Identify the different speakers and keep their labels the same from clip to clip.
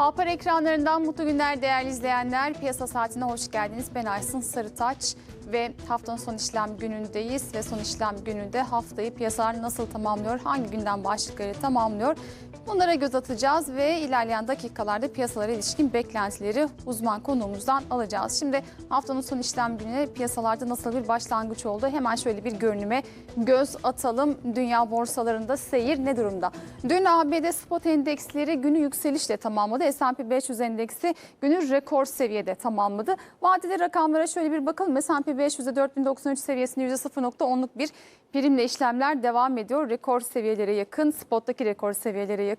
Speaker 1: Halpar ekranlarından mutlu günler değerli izleyenler. Piyasa saatine hoş geldiniz. Ben Aysun Sarıtaç ve haftanın son işlem günündeyiz. Ve son işlem gününde haftayı piyasalar nasıl tamamlıyor, hangi günden başlıkları tamamlıyor Bunlara göz atacağız ve ilerleyen dakikalarda piyasalara ilişkin beklentileri uzman konuğumuzdan alacağız. Şimdi haftanın son işlem gününe piyasalarda nasıl bir başlangıç oldu? Hemen şöyle bir görünüme göz atalım. Dünya borsalarında seyir ne durumda? Dün ABD spot endeksleri günü yükselişle tamamladı. S&P 500 endeksi günü rekor seviyede tamamladı. Vadeli rakamlara şöyle bir bakalım. S&P 500'de 4093 seviyesinde %0.10'luk bir primle işlemler devam ediyor. Rekor seviyelere yakın, spottaki rekor seviyelere yakın.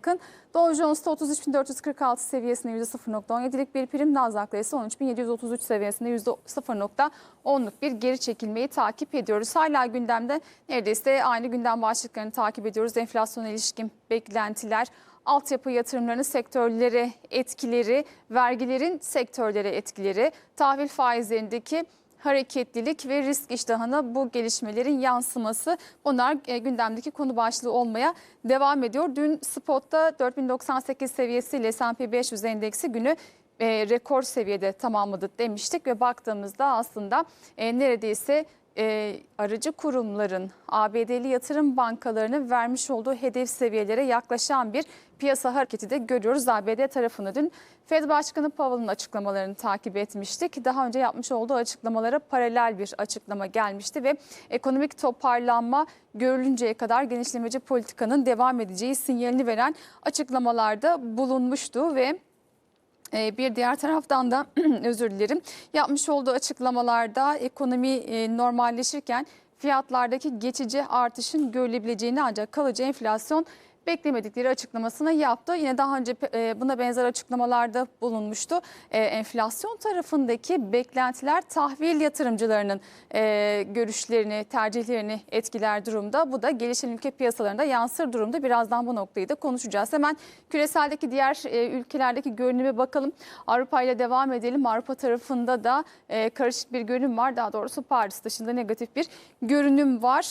Speaker 1: Dow Jones'ta 33.446 seviyesinde %0.17'lik bir prim, Nasdaq'ta ise 13.733 seviyesinde %0.10'luk bir geri çekilmeyi takip ediyoruz. Hala gündemde neredeyse aynı gündem başlıklarını takip ediyoruz. Enflasyona ilişkin beklentiler, altyapı yatırımlarının sektörlere etkileri, vergilerin sektörlere etkileri, tahvil faizlerindeki hareketlilik ve risk iştahına bu gelişmelerin yansıması bunlar e, gündemdeki konu başlığı olmaya devam ediyor. Dün spotta 4098 seviyesiyle S&P 500 endeksi günü e, rekor seviyede tamamladı demiştik ve baktığımızda aslında e, neredeyse e, aracı kurumların ABD'li yatırım bankalarının vermiş olduğu hedef seviyelere yaklaşan bir piyasa hareketi de görüyoruz. ABD tarafını dün Fed Başkanı Powell'ın açıklamalarını takip etmiştik. Daha önce yapmış olduğu açıklamalara paralel bir açıklama gelmişti ve ekonomik toparlanma görülünceye kadar genişlemeci politikanın devam edeceği sinyalini veren açıklamalarda bulunmuştu ve bir diğer taraftan da özür dilerim. Yapmış olduğu açıklamalarda ekonomi e, normalleşirken fiyatlardaki geçici artışın görülebileceğini ancak kalıcı enflasyon beklemedikleri açıklamasını yaptı. Yine daha önce e, buna benzer açıklamalarda bulunmuştu. E, enflasyon tarafındaki beklentiler tahvil yatırımcılarının e, görüşlerini, tercihlerini etkiler durumda. Bu da gelişen ülke piyasalarında yansır durumda. Birazdan bu noktayı da konuşacağız. Hemen küreseldeki diğer ülkelerdeki görünüme bakalım. Avrupa ile devam edelim. Avrupa tarafında da karışık bir görünüm var. Daha doğrusu Paris dışında negatif bir görünüm var.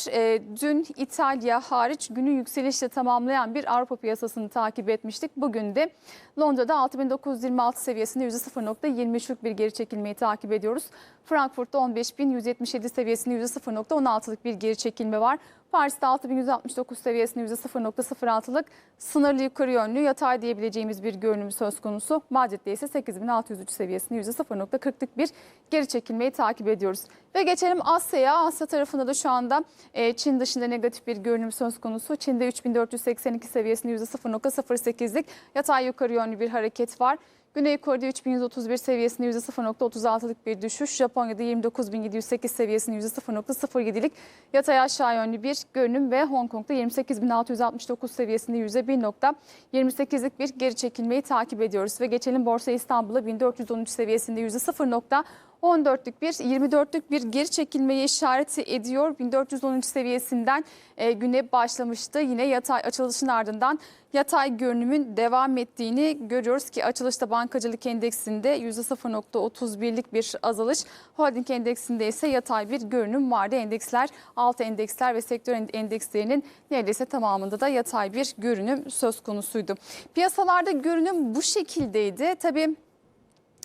Speaker 1: Dün İtalya hariç günü yükselişle tamamlayan bir Avrupa piyasasını takip etmiştik. Bugün de Londra'da 6926 seviyesinde %0.23'lük bir geri çekilmeyi takip ediyoruz. Frankfurt'ta 15177 seviyesinde %0.16'lık bir geri çekilme var. Paris'te 6169 seviyesinde %0.06'lık sınırlı yukarı yönlü yatay diyebileceğimiz bir görünüm söz konusu. Madrid'de ise 8603 seviyesinde %0.40'lık bir geri çekilmeyi takip ediyoruz. Ve geçelim Asya'ya. Asya tarafında da şu anda e, Çin dışında negatif bir görünüm söz konusu. Çin'de 3482 seviyesinde %0.08'lik yatay yukarı yönlü bir hareket var. Güney Kore'de 3131 seviyesinde %0.36'lık bir düşüş. Japonya'da 29708 seviyesinde %0.07'lik yatay aşağı yönlü bir görünüm ve Hong Kong'da 28669 seviyesinde %1.28'lik bir geri çekilmeyi takip ediyoruz. Ve geçelim Borsa İstanbul'a 1413 seviyesinde %0. 14'lük bir 24'lük bir geri çekilmeyi işaret ediyor. 1413 seviyesinden e, güne başlamıştı. Yine yatay açılışın ardından yatay görünümün devam ettiğini görüyoruz ki açılışta bankacılık endeksinde %0.31'lik bir azalış. Holding endeksinde ise yatay bir görünüm vardı. Endeksler, alt endeksler ve sektör endekslerinin neredeyse tamamında da yatay bir görünüm söz konusuydu. Piyasalarda görünüm bu şekildeydi. Tabii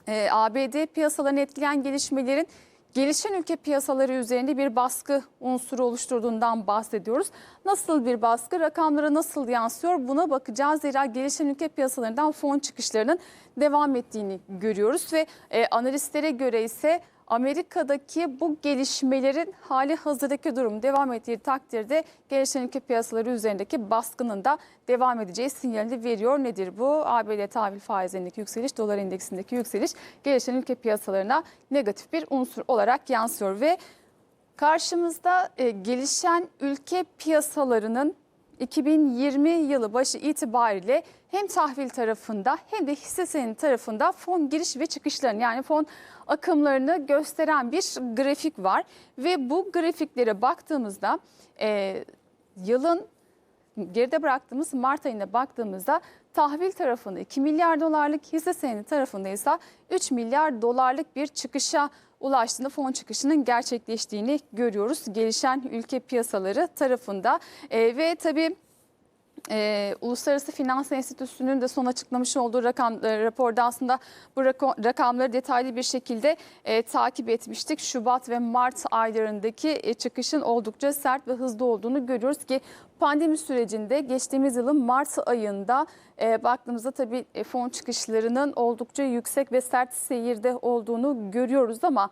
Speaker 1: e, ABD piyasalarını etkileyen gelişmelerin gelişen ülke piyasaları üzerinde bir baskı unsuru oluşturduğundan bahsediyoruz. Nasıl bir baskı, rakamlara nasıl yansıyor buna bakacağız. Zira gelişen ülke piyasalarından fon çıkışlarının devam ettiğini görüyoruz ve e, analistlere göre ise Amerika'daki bu gelişmelerin hali hazırdaki durum devam ettiği takdirde gelişen ülke piyasaları üzerindeki baskının da devam edeceği sinyalini veriyor. Nedir bu? ABD tahvil faizlerindeki yükseliş, dolar endeksindeki yükseliş gelişen ülke piyasalarına negatif bir unsur olarak yansıyor ve karşımızda e, gelişen ülke piyasalarının 2020 yılı başı itibariyle hem tahvil tarafında hem de hisse senedi tarafında fon giriş ve çıkışlarını yani fon akımlarını gösteren bir grafik var. Ve bu grafiklere baktığımızda e, yılın geride bıraktığımız Mart ayına baktığımızda tahvil tarafında 2 milyar dolarlık hisse senedi tarafında ise 3 milyar dolarlık bir çıkışa ulaştığında fon çıkışının gerçekleştiğini görüyoruz. Gelişen ülke piyasaları tarafında e, ve tabii Ee, Uluslararası Finans Enstitüsü'nün de son açıklamış olduğu rakam e, raporda aslında bu rakamları detaylı bir şekilde e, takip etmiştik. Şubat ve Mart aylarındaki e, çıkışın oldukça sert ve hızlı olduğunu görüyoruz ki pandemi sürecinde geçtiğimiz yılın Mart ayında e, baktığımızda tabii e, fon çıkışlarının oldukça yüksek ve sert seyirde olduğunu görüyoruz ama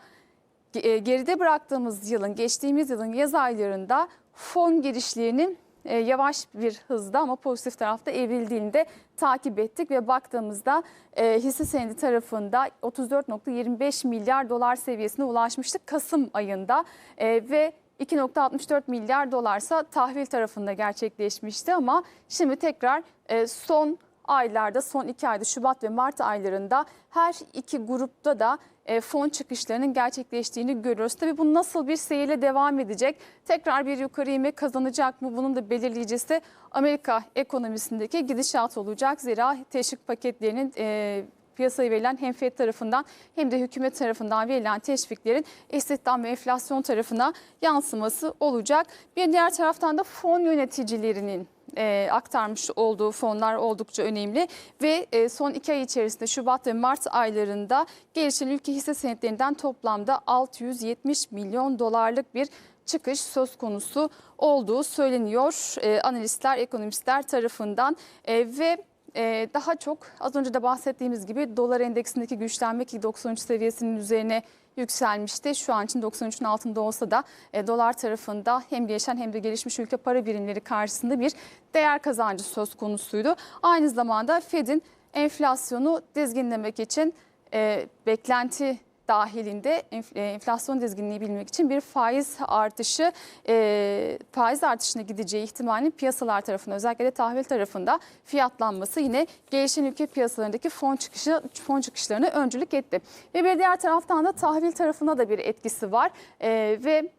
Speaker 1: e, geride bıraktığımız yılın, geçtiğimiz yılın yaz aylarında fon girişlerinin e, yavaş bir hızda ama pozitif tarafta evrildiğini de takip ettik. Ve baktığımızda e, hisse senedi tarafında 34.25 milyar dolar seviyesine ulaşmıştık Kasım ayında. E, ve 2.64 milyar dolarsa tahvil tarafında gerçekleşmişti ama şimdi tekrar e, son aylarda son iki ayda Şubat ve Mart aylarında her iki grupta da e, fon çıkışlarının gerçekleştiğini görüyoruz. Tabii bu nasıl bir seyirle devam edecek? Tekrar bir yukarı ivme kazanacak mı? Bunun da belirleyicisi Amerika ekonomisindeki gidişat olacak. Zira teşvik paketlerinin e, piyasaya verilen hem FED tarafından hem de hükümet tarafından verilen teşviklerin istihdam ve enflasyon tarafına yansıması olacak. Bir diğer taraftan da fon yöneticilerinin e, aktarmış olduğu fonlar oldukça önemli. Ve e, son iki ay içerisinde Şubat ve Mart aylarında gelişen ülke hisse senetlerinden toplamda 670 milyon dolarlık bir çıkış söz konusu olduğu söyleniyor e, analistler, ekonomistler tarafından. E, ve e, daha çok az önce de bahsettiğimiz gibi dolar endeksindeki güçlenme ki 93 seviyesinin üzerine yükselmişti. Şu an için 93'ün altında olsa da e, dolar tarafında hem gelişen hem de gelişmiş ülke para birimleri karşısında bir değer kazancı söz konusuydu. Aynı zamanda Fed'in enflasyonu dizginlemek için e, beklenti dahilinde e, enflasyon dizginliği bilmek için bir faiz artışı e, faiz artışına gideceği ihtimalinin piyasalar tarafında özellikle de tahvil tarafında fiyatlanması yine gelişen ülke piyasalarındaki fon çıkışı fon çıkışlarına öncülük etti. Ve bir diğer taraftan da tahvil tarafına da bir etkisi var E, ve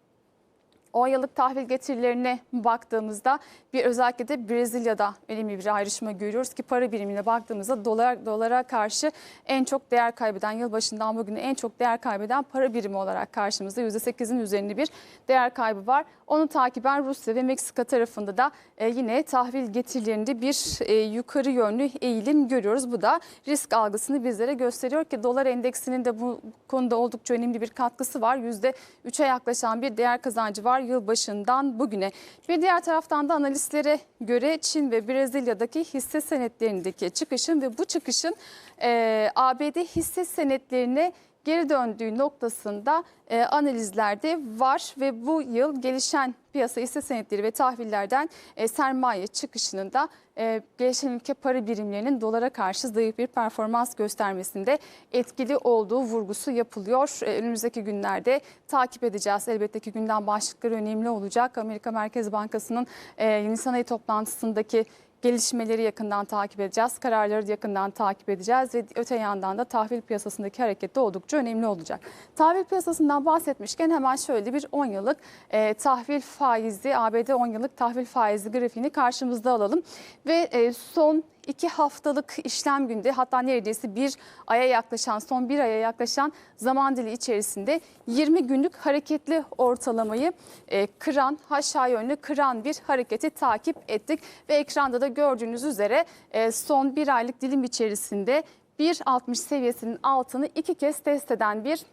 Speaker 1: 10 yıllık tahvil getirilerine baktığımızda bir özellikle de Brezilya'da önemli bir ayrışma görüyoruz ki para birimine baktığımızda dolar dolara karşı en çok değer kaybeden yılbaşından bugüne en çok değer kaybeden para birimi olarak karşımızda %8'in üzerinde bir değer kaybı var. Onu takiben Rusya ve Meksika tarafında da e, yine tahvil getirilerinde bir e, yukarı yönlü eğilim görüyoruz. Bu da risk algısını bizlere gösteriyor ki dolar endeksinin de bu konuda oldukça önemli bir katkısı var. %3'e yaklaşan bir değer kazancı var yılbaşından bugüne. Bir diğer taraftan da analistlere göre Çin ve Brezilya'daki hisse senetlerindeki çıkışın ve bu çıkışın e, ABD hisse senetlerine geri döndüğü noktasında e, analizlerde var ve bu yıl gelişen piyasa hisse senetleri ve tahvillerden e, sermaye çıkışının da e, gelişen ülke para birimlerinin dolara karşı zayıf bir performans göstermesinde etkili olduğu vurgusu yapılıyor. E, önümüzdeki günlerde takip edeceğiz. Elbette ki gündem başlıkları önemli olacak. Amerika Merkez Bankası'nın e, Nisan ayı toplantısındaki gelişmeleri yakından takip edeceğiz. Kararları yakından takip edeceğiz ve öte yandan da tahvil piyasasındaki hareket de oldukça önemli olacak. Tahvil piyasasından bahsetmişken hemen şöyle bir 10 yıllık e, tahvil faizi, ABD 10 yıllık tahvil faizi grafiğini karşımızda alalım. Ve e, son iki haftalık işlem günde hatta neredeyse bir aya yaklaşan son bir aya yaklaşan zaman dili içerisinde 20 günlük hareketli ortalamayı e, kıran aşağı yönlü kıran bir hareketi takip ettik. Ve ekranda da gördüğünüz üzere e, son bir aylık dilim içerisinde 1.60 seviyesinin altını iki kez test eden bir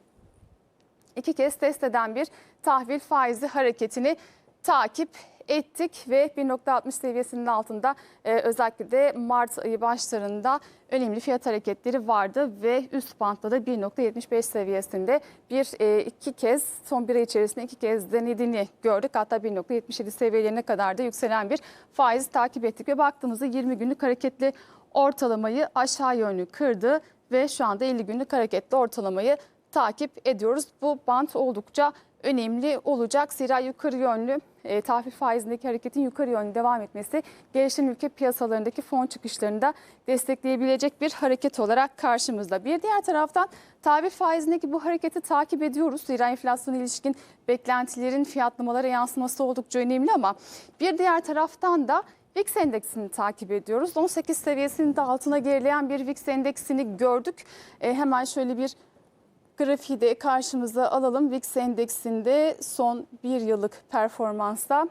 Speaker 1: iki kez test eden bir tahvil faizi hareketini takip ettik ve 1.60 seviyesinin altında e, özellikle de Mart ayı başlarında önemli fiyat hareketleri vardı ve üst bantta da 1.75 seviyesinde bir e, iki kez son bir ay içerisinde iki kez denediğini gördük. Hatta 1.77 seviyelerine kadar da yükselen bir faiz takip ettik ve baktığımızda 20 günlük hareketli ortalamayı aşağı yönlü kırdı ve şu anda 50 günlük hareketli ortalamayı takip ediyoruz. Bu bant oldukça önemli olacak. Zira yukarı yönlü e, tahvil faizindeki hareketin yukarı yönlü devam etmesi gelişen ülke piyasalarındaki fon çıkışlarını da destekleyebilecek bir hareket olarak karşımızda. Bir diğer taraftan tahvil faizindeki bu hareketi takip ediyoruz. Zira enflasyona ilişkin beklentilerin fiyatlamalara yansıması oldukça önemli ama bir diğer taraftan da VIX endeksini takip ediyoruz. 18 seviyesinin de altına gerileyen bir VIX endeksini gördük. E, hemen şöyle bir grafiği de karşımıza alalım. VIX endeksinde son bir yıllık performansta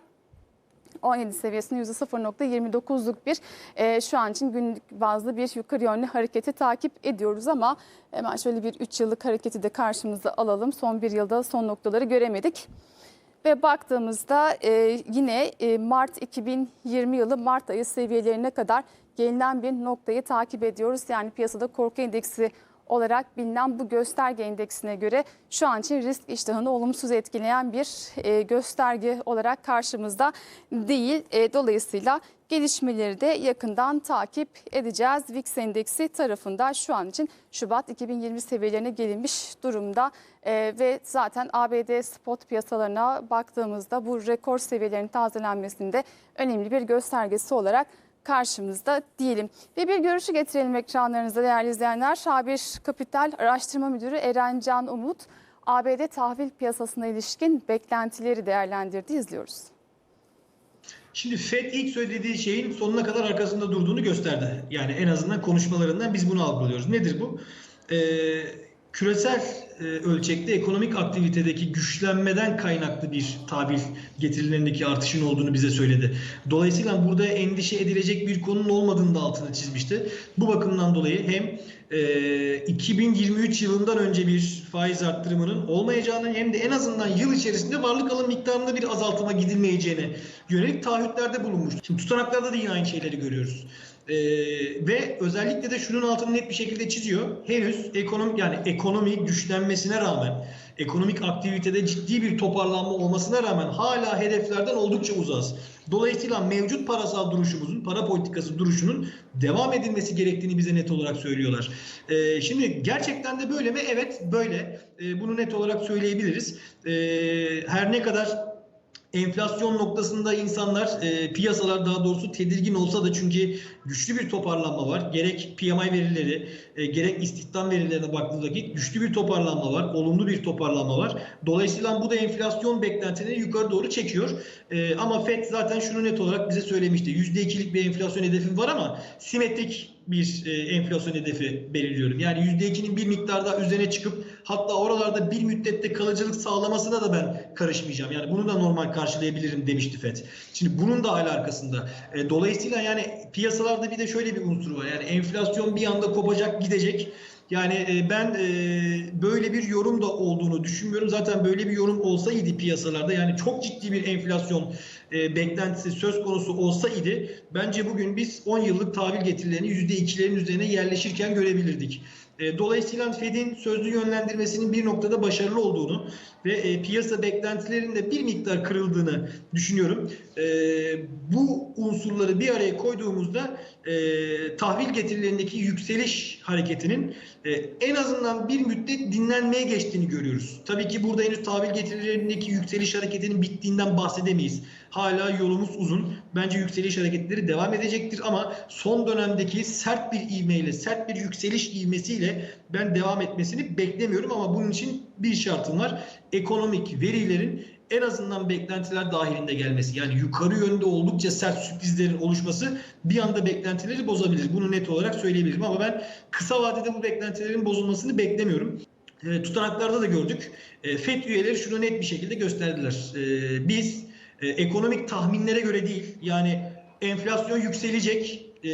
Speaker 1: 17 seviyesinde %0.29'luk bir e, şu an için günlük bazlı bir yukarı yönlü hareketi takip ediyoruz ama hemen şöyle bir 3 yıllık hareketi de karşımıza alalım. Son bir yılda son noktaları göremedik. Ve baktığımızda e, yine e, Mart 2020 yılı Mart ayı seviyelerine kadar gelinen bir noktayı takip ediyoruz. Yani piyasada korku endeksi olarak bilinen bu gösterge endeksine göre şu an için risk iştahını olumsuz etkileyen bir e, gösterge olarak karşımızda değil. E, dolayısıyla gelişmeleri de yakından takip edeceğiz. VIX endeksi tarafında şu an için Şubat 2020 seviyelerine gelinmiş durumda E, ve zaten ABD spot piyasalarına baktığımızda bu rekor seviyelerin tazelenmesinde önemli bir göstergesi olarak karşımızda diyelim. Ve bir görüşü getirelim ekranlarınıza değerli izleyenler. Şabir Kapital Araştırma Müdürü Eren Can Umut ABD tahvil piyasasına ilişkin beklentileri değerlendirdi. İzliyoruz.
Speaker 2: Şimdi FED ilk söylediği şeyin sonuna kadar arkasında durduğunu gösterdi. Yani en azından konuşmalarından biz bunu algılıyoruz. Nedir bu? Ee, küresel e, ölçekte ekonomik aktivitedeki güçlenmeden kaynaklı bir tahvil getirilerindeki artışın olduğunu bize söyledi. Dolayısıyla burada endişe edilecek bir konunun olmadığını da altını çizmişti. Bu bakımdan dolayı hem e, 2023 yılından önce bir faiz arttırımının olmayacağını hem de en azından yıl içerisinde varlık alım miktarında bir azaltıma gidilmeyeceğine yönelik taahhütlerde bulunmuştu. Şimdi tutanaklarda da yine aynı şeyleri görüyoruz. Ee, ve özellikle de şunun altını net bir şekilde çiziyor. Henüz ekonomik yani ekonomi güçlenmesine rağmen ekonomik aktivitede ciddi bir toparlanma olmasına rağmen hala hedeflerden oldukça uzağız. Dolayısıyla mevcut parasal duruşumuzun, para politikası duruşunun devam edilmesi gerektiğini bize net olarak söylüyorlar. Ee, şimdi gerçekten de böyle mi? Evet böyle. Ee, bunu net olarak söyleyebiliriz. Ee, her ne kadar enflasyon noktasında insanlar e, piyasalar daha doğrusu tedirgin olsa da çünkü güçlü bir toparlanma var. Gerek PMI verileri e, gerek istihdam verilerine baktığı vakit güçlü bir toparlanma var. Olumlu bir toparlanma var. Dolayısıyla bu da enflasyon beklentilerini yukarı doğru çekiyor. E, ama FED zaten şunu net olarak bize söylemişti. %2'lik bir enflasyon hedefim var ama simetrik bir e, enflasyon hedefi belirliyorum. Yani %2'nin bir miktar daha üzerine çıkıp hatta oralarda bir müddette kalıcılık sağlamasına da ben karışmayacağım. Yani bunu da normal karşılayabilirim demişti FED. Şimdi bunun da hala arkasında. E, dolayısıyla yani piyasalarda bir de şöyle bir unsur var. Yani enflasyon bir anda kopacak gidecek. Yani e, ben e, böyle bir yorum da olduğunu düşünmüyorum. Zaten böyle bir yorum olsaydı piyasalarda yani çok ciddi bir enflasyon e, beklentisi söz konusu olsaydı bence bugün biz 10 yıllık tahvil getirilerini %2'lerin üzerine yerleşirken görebilirdik. E, Dolayısıyla Fed'in sözlü yönlendirmesinin bir noktada başarılı olduğunu ve e, piyasa beklentilerinin de bir miktar kırıldığını düşünüyorum. E, bu unsurları bir araya koyduğumuzda e, tahvil getirilerindeki yükseliş hareketinin e, en azından bir müddet dinlenmeye geçtiğini görüyoruz. Tabii ki burada henüz tahvil getirilerindeki yükseliş hareketinin bittiğinden bahsedemeyiz. Hala yolumuz uzun. Bence yükseliş hareketleri devam edecektir ama son dönemdeki sert bir ivmeyle, sert bir yükseliş ivmesiyle ben devam etmesini beklemiyorum ama bunun için bir şartım var. Ekonomik verilerin en azından beklentiler dahilinde gelmesi. Yani yukarı yönde oldukça sert sürprizlerin oluşması bir anda beklentileri bozabilir. Bunu net olarak söyleyebilirim ama ben kısa vadede bu beklentilerin bozulmasını beklemiyorum. E, tutanaklarda da gördük. E, FED üyeleri şunu net bir şekilde gösterdiler. E, biz e, ekonomik tahminlere göre değil yani enflasyon yükselecek e,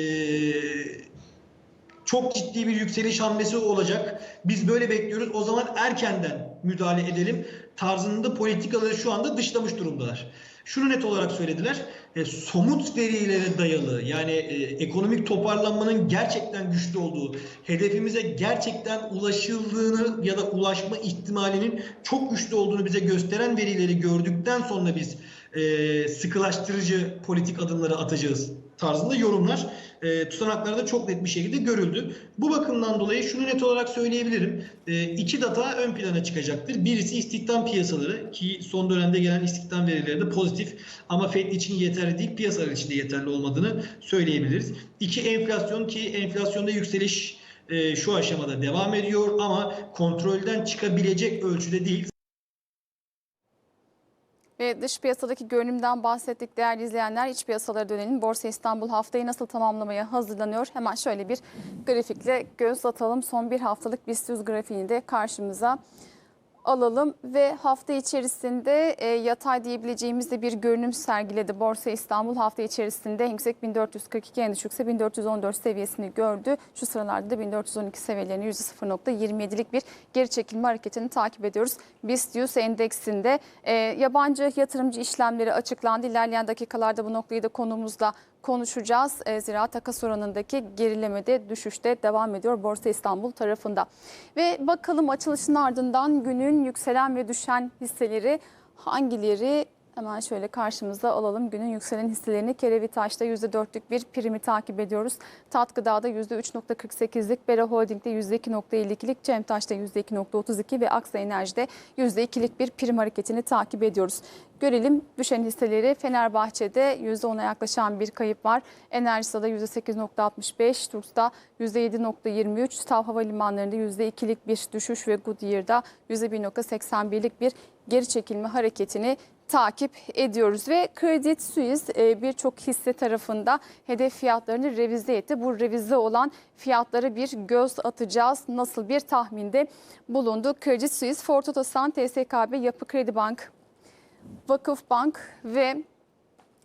Speaker 2: çok ciddi bir yükseliş hamlesi olacak. Biz böyle bekliyoruz. O zaman erkenden müdahale edelim tarzında politikaları şu anda dışlamış durumdalar. Şunu net olarak söylediler. E, somut verilere dayalı yani e, ekonomik toparlanmanın gerçekten güçlü olduğu, hedefimize gerçekten ulaşıldığını ya da ulaşma ihtimalinin çok güçlü olduğunu bize gösteren verileri gördükten sonra biz e, sıkılaştırıcı politik adımları atacağız tarzında yorumlar e, tutanaklarda çok net bir şekilde görüldü. Bu bakımdan dolayı şunu net olarak söyleyebilirim. E, iki data ön plana çıkacaktır. Birisi istihdam piyasaları ki son dönemde gelen istihdam verileri de pozitif ama FED için yeterli değil piyasalar için de yeterli olmadığını söyleyebiliriz. İki enflasyon ki enflasyonda yükseliş e, şu aşamada devam ediyor ama kontrolden çıkabilecek ölçüde değil.
Speaker 1: Ve dış piyasadaki görünümden bahsettik değerli izleyenler. İç piyasalara dönelim. Borsa İstanbul haftayı nasıl tamamlamaya hazırlanıyor? Hemen şöyle bir grafikle göz atalım. Son bir haftalık BIST 100 grafiğini de karşımıza alalım ve hafta içerisinde e, yatay diyebileceğimiz de bir görünüm sergiledi. Borsa İstanbul hafta içerisinde en yüksek 1442 en düşükse 1414 seviyesini gördü. Şu sıralarda da 1412 seviyelerini %0.27'lik bir geri çekilme hareketini takip ediyoruz. BIST 100 endeksinde e, yabancı yatırımcı işlemleri açıklandı. İlerleyen dakikalarda bu noktayı da konumuzla konuşacağız. E, zira takas oranındaki gerilemede düşüşte devam ediyor Borsa İstanbul tarafında. Ve bakalım açılışın ardından günün yükselen ve düşen hisseleri hangileri Hemen şöyle karşımıza alalım. Günün yükselen hisselerini Kerevitaş'ta %4'lük bir primi takip ediyoruz. Tat Gıda'da %3.48'lik, Bera Holding'de %2.52'lik, Cemtaş'ta %2.32 ve Aksa Enerji'de %2'lik bir prim hareketini takip ediyoruz. Görelim düşen hisseleri Fenerbahçe'de %10'a yaklaşan bir kayıp var. Enerjisa'da %8.65, Turk'ta %7.23, Tav Havalimanları'nda %2'lik bir düşüş ve Goodyear'da %1.81'lik bir geri çekilme hareketini takip ediyoruz ve Credit Suisse e, birçok hisse tarafında hedef fiyatlarını revize etti. Bu revize olan fiyatlara bir göz atacağız. Nasıl bir tahminde bulundu? Credit Suisse, Ford Otosan, TSKB, Yapı Kredi Bank, Vakıf Bank ve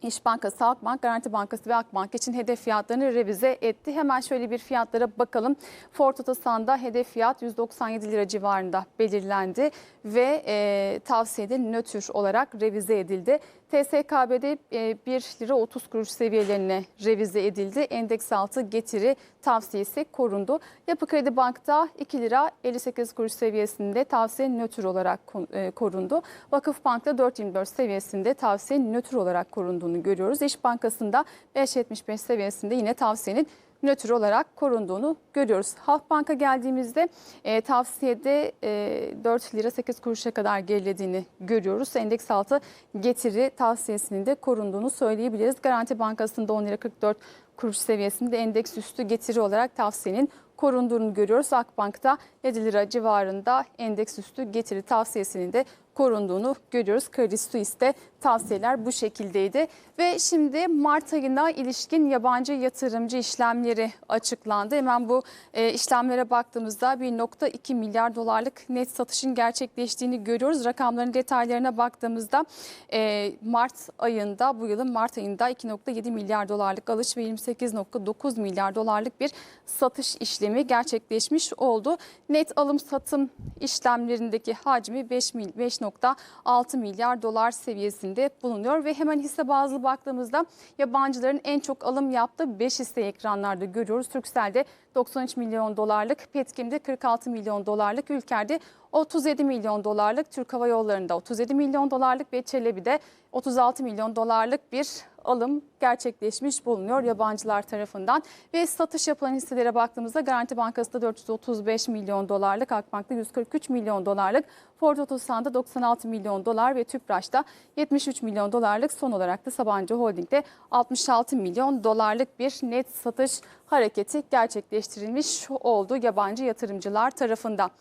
Speaker 1: İş Bankası, Halkbank, Garanti Bankası ve Akbank için hedef fiyatlarını revize etti. Hemen şöyle bir fiyatlara bakalım. Ford Otosan'da hedef fiyat 197 lira civarında belirlendi ve e, tavsiyede nötr olarak revize edildi. TSKB'de e, 1 lira 30 kuruş seviyelerine revize edildi. Endeks altı getiri tavsiyesi korundu. Yapı Kredi Bank'ta 2 lira 58 kuruş seviyesinde tavsiye nötr olarak e, korundu. Vakıf Bank'ta 4.24 seviyesinde tavsiye nötr olarak korunduğunu görüyoruz. İş Bankası'nda 5.75 seviyesinde yine tavsiyenin nötr olarak korunduğunu görüyoruz. Halkbank'a geldiğimizde e, tavsiyede e, 4 lira 8 kuruşa kadar gerilediğini görüyoruz. Endeks altı getiri tavsiyesinin de korunduğunu söyleyebiliriz. Garanti Bankası'nda 10 lira 44 kuruş seviyesinde endeks üstü getiri olarak tavsiyenin korunduğunu görüyoruz. Akbank'ta 7 lira civarında endeks üstü getiri tavsiyesinin de korunduğunu görüyoruz. Credit Suisse'de tavsiyeler bu şekildeydi. Ve şimdi Mart ayına ilişkin yabancı yatırımcı işlemleri açıklandı. Hemen bu e, işlemlere baktığımızda 1.2 milyar dolarlık net satışın gerçekleştiğini görüyoruz. Rakamların detaylarına baktığımızda e, Mart ayında bu yılın Mart ayında 2.7 milyar dolarlık alış ve 28.9 milyar dolarlık bir satış işlemi gerçekleşmiş oldu. Net alım satım işlemlerindeki hacmi 5 mil 5.6 milyar dolar seviyesinde bulunuyor ve hemen hisse bazlı baktığımızda yabancıların en çok alım yaptığı 5 hisseyi ekranlarda görüyoruz. Turkcell'de 93 milyon dolarlık, Petkim'de 46 milyon dolarlık, Ülker'de 37 milyon dolarlık, Türk Hava Yolları'nda 37 milyon dolarlık ve Çelebi'de 36 milyon dolarlık bir alım gerçekleşmiş bulunuyor yabancılar tarafından. Ve satış yapılan hisselere baktığımızda Garanti Bankası'da 435 milyon dolarlık, Akbank'ta 143 milyon dolarlık, Ford Otosan'da 96 milyon dolar ve Tüpraş'ta 73 milyon dolarlık son olarak da Sabancı Holding'de 66 milyon dolarlık bir net satış hareketi gerçekleştirilmiş oldu yabancı yatırımcılar tarafından.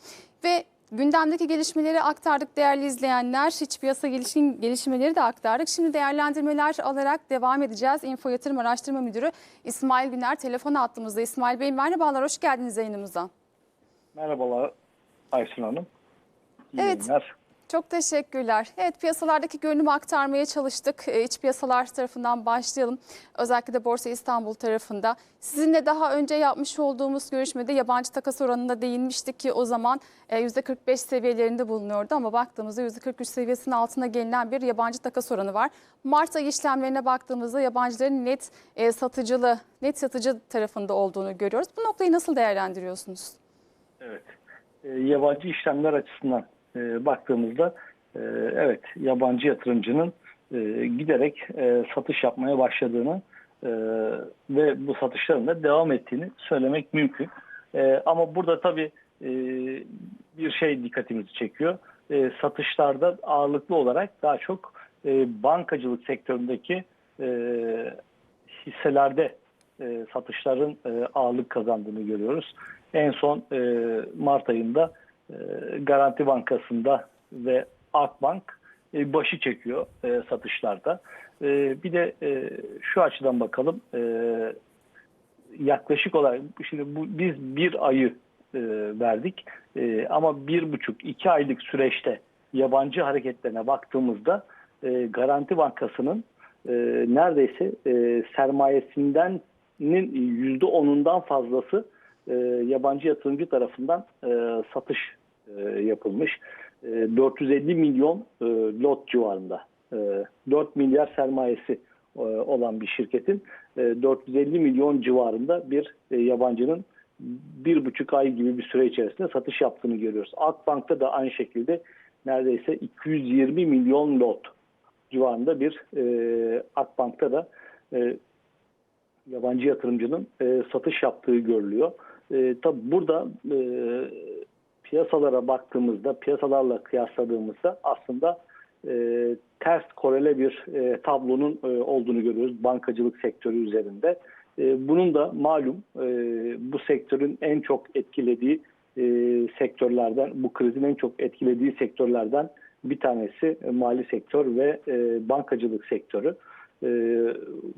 Speaker 1: Ve Gündemdeki gelişmeleri aktardık değerli izleyenler. İç piyasa gelişim, gelişmeleri de aktardık. Şimdi değerlendirmeler alarak devam edeceğiz. Info Yatırım Araştırma Müdürü İsmail Güner telefon attığımızda. İsmail Bey merhabalar, hoş geldiniz yayınımıza.
Speaker 3: Merhabalar Aysun Hanım. İyi
Speaker 1: Evet.
Speaker 3: yayınlar.
Speaker 1: Çok teşekkürler. Evet piyasalardaki görünümü aktarmaya çalıştık. E, İç piyasalar tarafından başlayalım. Özellikle de Borsa İstanbul tarafında. Sizinle daha önce yapmış olduğumuz görüşmede yabancı takas oranında değinmiştik ki o zaman e, %45 seviyelerinde bulunuyordu ama baktığımızda %43 seviyesinin altına gelinen bir yabancı takas oranı var. Mart ayı işlemlerine baktığımızda yabancıların net e, satıcılı, net satıcı tarafında olduğunu görüyoruz. Bu noktayı nasıl değerlendiriyorsunuz?
Speaker 3: Evet. E, yabancı işlemler açısından e, baktığımızda e, evet yabancı yatırımcının e, giderek e, satış yapmaya başladığını e, ve bu satışların da devam ettiğini söylemek mümkün. E, ama burada tabii e, bir şey dikkatimizi çekiyor. E, satışlarda ağırlıklı olarak daha çok e, bankacılık sektöründeki e, hisselerde e, satışların e, ağırlık kazandığını görüyoruz. En son e, Mart ayında Garanti Bankası'nda ve Akbank e, başı çekiyor e, satışlarda. E, bir de e, şu açıdan bakalım. E, yaklaşık olarak şimdi bu, biz bir ayı e, verdik. E, ama bir buçuk iki aylık süreçte yabancı hareketlerine baktığımızda e, Garanti Bankası'nın e, neredeyse e, sermayesinden yüzde onundan fazlası e, yabancı yatırımcı tarafından e, satış e, yapılmış. E, 450 milyon e, lot civarında. E, 4 milyar sermayesi e, olan bir şirketin e, 450 milyon civarında bir e, yabancının bir buçuk ay gibi bir süre içerisinde satış yaptığını görüyoruz. Akbank'ta da aynı şekilde neredeyse 220 milyon lot civarında bir e, Akbank'ta da e, yabancı yatırımcının e, satış yaptığı görülüyor. E, tabi burada e, piyasalara baktığımızda, piyasalarla kıyasladığımızda aslında e, ters korele bir e, tablonun e, olduğunu görüyoruz bankacılık sektörü üzerinde. E, bunun da malum e, bu sektörün en çok etkilediği e, sektörlerden, bu krizin en çok etkilediği sektörlerden bir tanesi e, mali sektör ve e, bankacılık sektörü. E,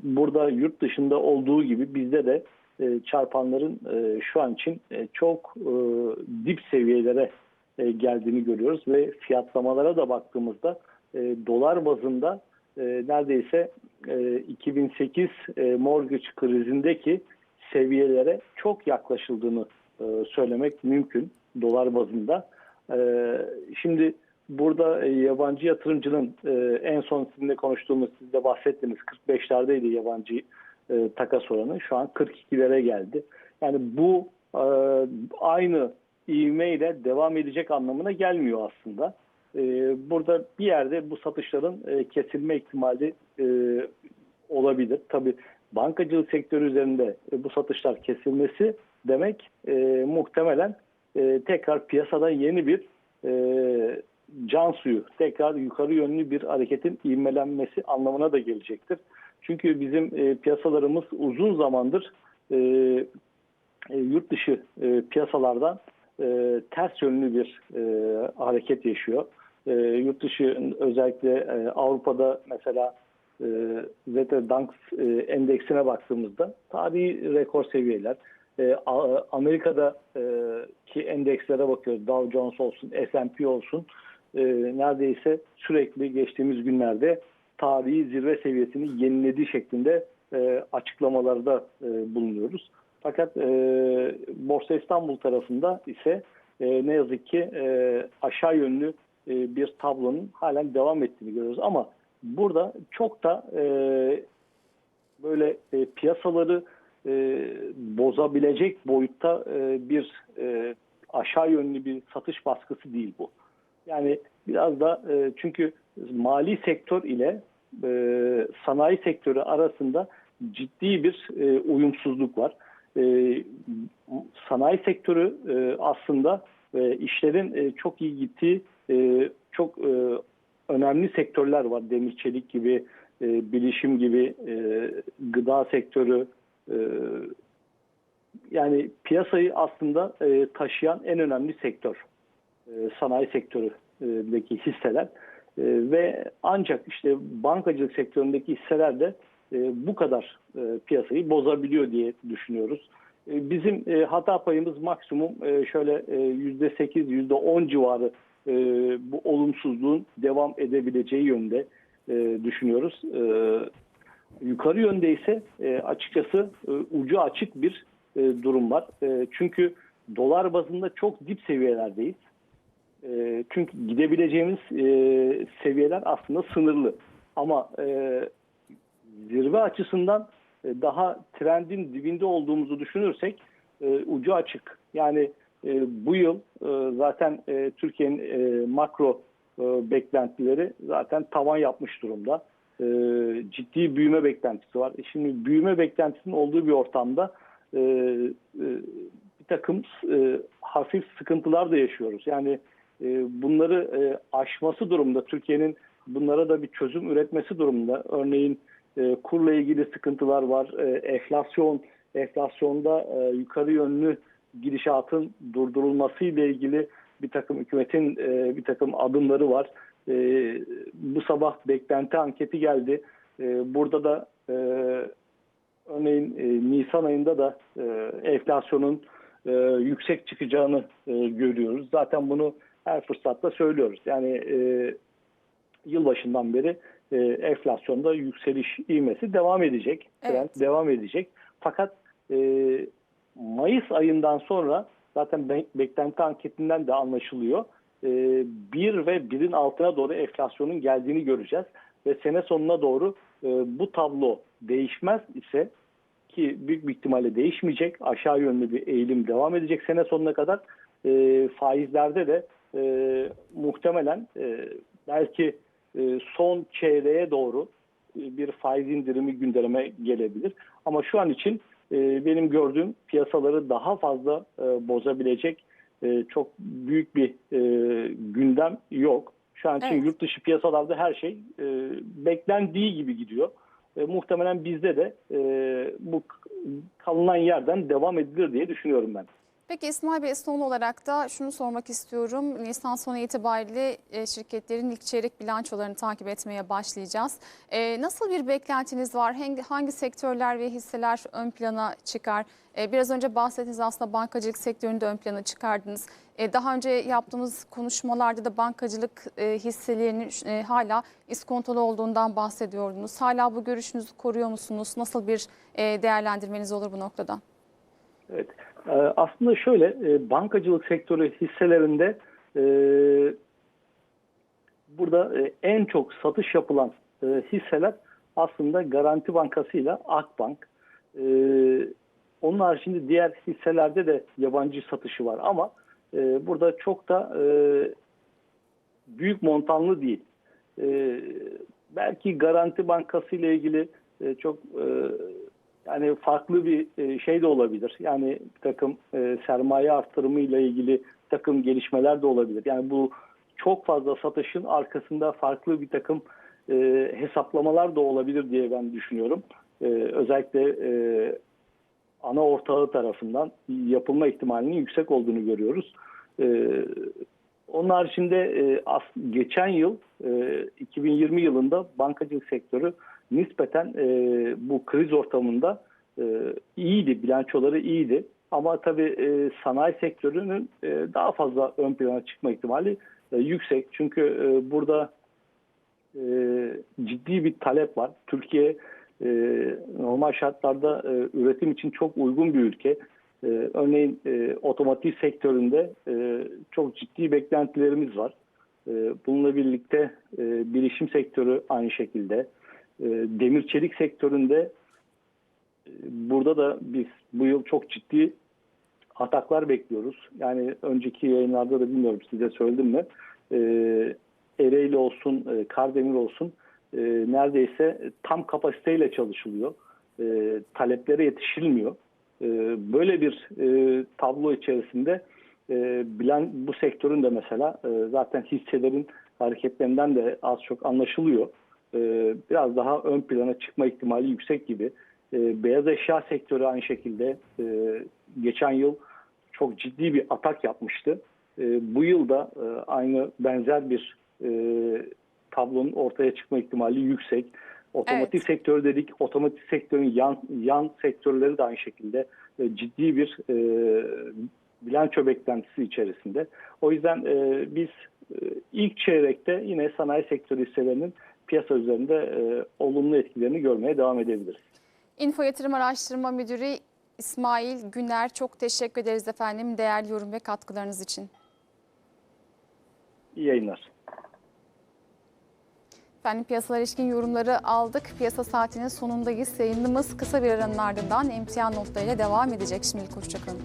Speaker 3: burada yurt dışında olduğu gibi bizde de e, çarpanların e, şu an için e, çok dip seviyelere geldiğini görüyoruz ve fiyatlamalara da baktığımızda dolar bazında neredeyse e, 2008 e, mortgage krizindeki seviyelere çok yaklaşıldığını söylemek mümkün dolar bazında. Şimdi burada yabancı yatırımcının en son sizinle konuştuğumuz, siz de bahsettiniz 45'lerdeydi yabancı e, takas oranı. Şu an 42'lere geldi. Yani bu e, aynı ivmeyle devam edecek anlamına gelmiyor aslında. E, burada bir yerde bu satışların e, kesilme ihtimali e, olabilir. Tabii bankacılık sektörü üzerinde e, bu satışlar kesilmesi demek e, muhtemelen e, tekrar piyasada yeni bir e, can suyu, tekrar yukarı yönlü bir hareketin ivmelenmesi anlamına da gelecektir. Çünkü bizim e, piyasalarımız uzun zamandır e, e, yurt dışı e, piyasalardan e, ters yönlü bir e, hareket yaşıyor. E, yurt dışı özellikle e, Avrupa'da mesela e, ZT Danx e, endeksine baktığımızda tarihi rekor seviyeler. E, A- Amerika'da e, ki endekslere bakıyoruz. Dow Jones olsun, S&P olsun. E, neredeyse sürekli geçtiğimiz günlerde tarihi zirve seviyesini yenilediği şeklinde e, açıklamalarda e, bulunuyoruz. Fakat e, Borsa İstanbul tarafında ise e, ne yazık ki e, aşağı yönlü e, bir tablonun halen devam ettiğini görüyoruz. Ama burada çok da e, böyle e, piyasaları e, bozabilecek boyutta e, bir e, aşağı yönlü bir satış baskısı değil bu. Yani biraz da e, çünkü mali sektör ile e, sanayi sektörü arasında ciddi bir e, uyumsuzluk var. E, sanayi sektörü e, aslında e, işlerin e, çok iyi gittiği e, çok e, önemli sektörler var. Demir çelik gibi, e, bilişim gibi, e, gıda sektörü. E, yani piyasayı aslında e, taşıyan en önemli sektör. E, sanayi sektöründeki hisseler. E, ve ancak işte bankacılık sektöründeki hisseler de e, bu kadar piyasayı bozabiliyor diye düşünüyoruz. Bizim hata payımız maksimum şöyle e, %8, %10 civarı bu olumsuzluğun devam edebileceği yönde düşünüyoruz. Yukarı yönde ise açıkçası ucu açık bir durum var. Çünkü dolar bazında çok dip seviyelerdeyiz. E, çünkü gidebileceğimiz e, seviyeler aslında sınırlı. Ama e, zirve açısından e, daha trendin dibinde olduğumuzu düşünürsek e, ucu açık. Yani e, bu yıl e, zaten e, Türkiye'nin e, makro e, beklentileri zaten tavan yapmış durumda. E, ciddi büyüme beklentisi var. E, şimdi büyüme beklentisinin olduğu bir ortamda e, e, bir takım e, hafif sıkıntılar da yaşıyoruz. Yani bunları e, aşması durumda Türkiye'nin bunlara da bir çözüm üretmesi durumunda. Örneğin e, kurla ilgili sıkıntılar var. E, enflasyon, enflasyonda yukarı yönlü gidişatın durdurulması ile ilgili bir takım hükümetin bir takım adımları var. Bu sabah beklenti anketi geldi. Burada da örneğin Nisan ayında da enflasyonun yüksek çıkacağını görüyoruz. Zaten bunu her fırsatta söylüyoruz. Yani e, yılbaşından beri e, enflasyonda yükseliş ivmesi devam edecek. Trend
Speaker 1: Evet.
Speaker 3: devam edecek. Fakat e, Mayıs ayından sonra zaten be- beklenti anketinden de anlaşılıyor. E, bir ve birin altına doğru enflasyonun geldiğini göreceğiz. Ve sene sonuna doğru e, bu tablo değişmez ise ki büyük bir ihtimalle değişmeyecek. Aşağı yönlü bir eğilim devam edecek sene sonuna kadar. E, faizlerde de e, muhtemelen e, belki e, son çeyreğe doğru e, bir faiz indirimi gündeme gelebilir. Ama şu an için e, benim gördüğüm piyasaları daha fazla e, bozabilecek e, çok büyük bir e, gündem yok. Şu an için
Speaker 1: Evet.
Speaker 3: yurt dışı piyasalarda her şey e, beklendiği gibi gidiyor. E, muhtemelen bizde de e, bu kalınan yerden devam edilir diye düşünüyorum ben.
Speaker 1: Peki İsmail Bey son olarak da şunu sormak istiyorum. Nisan sonu itibariyle e, şirketlerin ilk çeyrek bilançolarını takip etmeye başlayacağız. E, Nasıl bir beklentiniz var? Hangi, sektörler ve hisseler ön plana çıkar? E, Biraz önce bahsettiğiniz aslında bankacılık sektörünü de ön plana çıkardınız. Daha önce yaptığımız konuşmalarda da bankacılık hisselerinin hala iskontolu olduğundan bahsediyordunuz. Hala bu görüşünüzü koruyor musunuz? Nasıl bir değerlendirmeniz olur bu noktada?
Speaker 3: Evet. Ee, Aslında şöyle e, bankacılık sektörü hisselerinde e, burada e, en çok satış yapılan hisseler aslında Garanti Bankası ile Akbank. Onun haricinde diğer hisselerde de yabancı satışı var ama burada çok da büyük montanlı değil. Belki Garanti Bankası ile ilgili çok yani farklı bir e, şey de olabilir. Yani bir takım e, sermaye artırımı ile ilgili bir takım gelişmeler de olabilir. Yani bu çok fazla satışın arkasında farklı bir takım e, hesaplamalar da olabilir diye ben düşünüyorum. Özellikle ana ortağı tarafından yapılma ihtimalinin yüksek olduğunu görüyoruz. Onun haricinde geçen yıl e, 2020 yılında bankacılık sektörü nispeten e, bu kriz ortamında e, iyiydi, bilançoları iyiydi. Ama tabii e, sanayi sektörünün e, daha fazla ön plana çıkma ihtimali e, yüksek. Çünkü e, burada e, ciddi bir talep var. Türkiye e, normal şartlarda e, üretim için çok uygun bir ülke. E, örneğin e, otomotiv sektöründe e, çok ciddi beklentilerimiz var. E, bununla birlikte e, bilişim sektörü aynı şekilde. E, demir çelik sektöründe e, burada da biz bu yıl çok ciddi ataklar bekliyoruz. Yani önceki yayınlarda da bilmiyorum size söyledim mi? E, Ereğli olsun, e, Kardemir olsun e, neredeyse tam kapasiteyle çalışılıyor. E, taleplere yetişilmiyor. Böyle bir tablo içerisinde bilen bu sektörün de mesela zaten hisselerin hareketlerinden de az çok anlaşılıyor. E, biraz daha ön plana çıkma ihtimali yüksek gibi. E, beyaz eşya sektörü aynı şekilde e, geçen yıl çok ciddi bir atak yapmıştı. E, bu yıl da e, aynı benzer bir e, tablonun ortaya çıkma ihtimali yüksek. Otomotiv
Speaker 1: Evet.
Speaker 3: sektörü dedik. Otomotiv sektörün yan yan sektörleri de aynı şekilde e, ciddi bir e, bilanço beklentisi içerisinde. O yüzden e, biz e, ilk çeyrekte yine sanayi sektörü hisselerinin piyasa üzerinde e, olumlu etkilerini görmeye devam edebiliriz.
Speaker 1: Info Yatırım Araştırma Müdürü İsmail Güner çok teşekkür ederiz efendim değerli yorum ve katkılarınız için.
Speaker 3: İyi yayınlar.
Speaker 1: Efendim piyasalar ilişkin yorumları aldık. Piyasa saatinin sonundayız. Yayınımız kısa bir aranın ardından emtia notlarıyla devam edecek. Şimdilik hoşçakalın.